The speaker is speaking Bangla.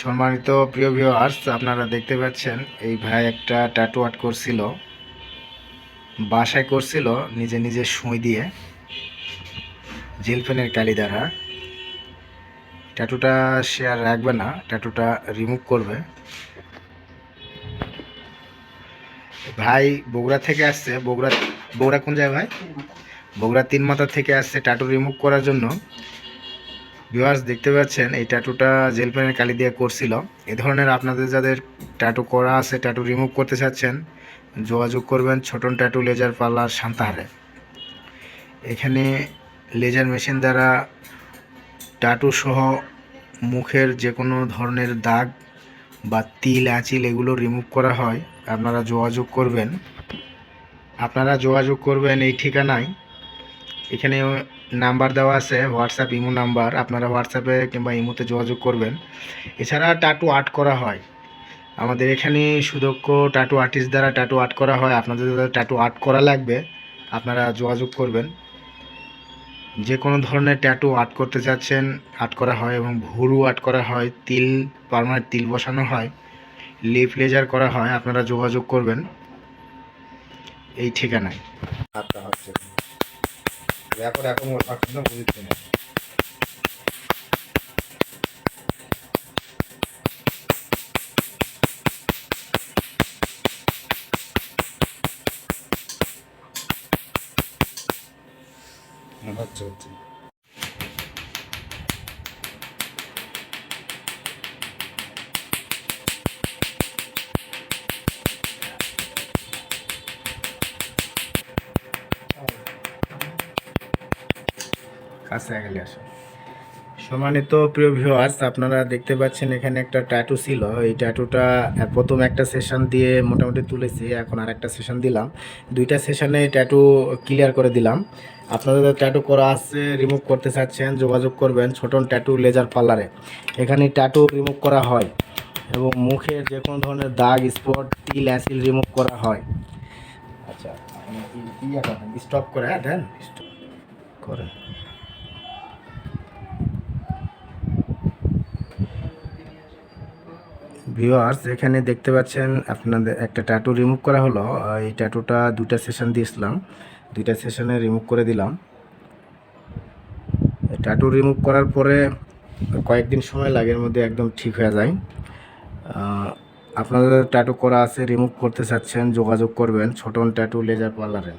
সম্মানিত প্রিয় ভিউয়ার্স আপনারা দেখতে পাচ্ছেন, এই ভাই একটা ট্যাটু আর্ট করছিল। বাসায় করছিল নিজে নিজে সুই দিয়ে জেল পেনের কালি দ্বারা। ট্যাটুটা সে আর রাখবে না ট্যাটুটা রিমুভ করবে। ভাই বগুড়া থেকে আসছে, বগুড়া বগুড়া কোন জায়গায় ভাই? বগুড়া তিন মাথা থেকে আসছে ট্যাটু রিমুভ করার জন্য। ভিউয়ার্স দেখতে পাচ্ছেন, এই ট্যাটুটা জেল পেনের কালি দিয়ে করছিল। এ ধরনের আপনাদের যাদের ট্যাটু করা আছে ট্যাটু রিমুভ করতে চাচ্ছেন, যোগাযোগ করবেন ছোটন ট্যাটু লেজার পার্লার সান্তাহারে। এখানে লেজার মেশিন দ্বারা ট্যাটু সহ মুখের যে কোনো ধরনের দাগ বা তিল, আঁচিল এগুলো রিমুভ করা হয়। আপনারা যোগাযোগ করবেন। আপনারা যোগাযোগ করবেন এই ঠিকানায়। এখানে নাম্বার দেওয়া আছে হোয়াটসঅ্যাপ ইমো নাম্বার। আপনারা হোয়াটসঅ্যাপে কিংবা ইমোতে যোগাযোগ করবেন। এছাড়া টাটু আর্ট করা হয়। আমাদের এখানে সুদক্ষ টাটু আর্টিস্ট দ্বারা টাটু আর্ট করা হয়। আপনাদের টাটু আর্ট করা লাগবে, আপনারা যোগাযোগ করবেন। যে কোনো ধরনের ট্যাটু আর্ট করতে চাচ্ছেন আর্ট করা হয় এবং ভুরু আর্ট করা হয়, তিল পারমানেন্ট তিল বসানো হয় লিপ লেজার করা হয়, আপনারা যোগাযোগ করবেন। এই ঠিকানায়। এখন এখন পছন্দ বুঝতে না হচ্ছে হচ্ছে। কাছে গেলে আসো। সম্মানিত প্রিয় ভিউয়ার্স আপনারা দেখতে পাচ্ছেন এখানে একটা ট্যাটু ছিল। এই ট্যাটুটা প্রথম একটা সেশন দিয়ে মোটামুটি তুলেছি, এখন আর একটা সেশন দিলাম। দুইটা সেশনে ট্যাটু ক্লিয়ার করে দিলাম। আপনাদের ট্যাটু করা আছে রিমুভ করতে চাচ্ছেন, যোগাযোগ করবেন ছোটন ট্যাটু লেজার পার্লারে এখানে ট্যাটু রিমুভ করা হয় এবং মুখের যে কোনো ধরনের দাগ স্পট তিল অ্যাসিল রিমুভ করা হয়। আচ্ছা স্টপ করে হ্যাঁ দেন। স্টপ করেন। ভিউয়ার্স এখানে দেখতে পাচ্ছেন আপনাদের একটা ট্যাটু রিমুভ করা হলো। এই ট্যাটুটা দুটা সেশন দিয়েছিলাম। দুইটা সেশনে রিমুভ করে দিলাম। ট্যাটু রিমুভ করার পরে কয়েকদিন সময় লাগে, এর মধ্যে একদম ঠিক হয়ে যায়। আপনাদের ট্যাটু করা আছে রিমুভ করতে চাচ্ছেন, যোগাযোগ করবেন ছোটন ট্যাটু লেজার পার্লারে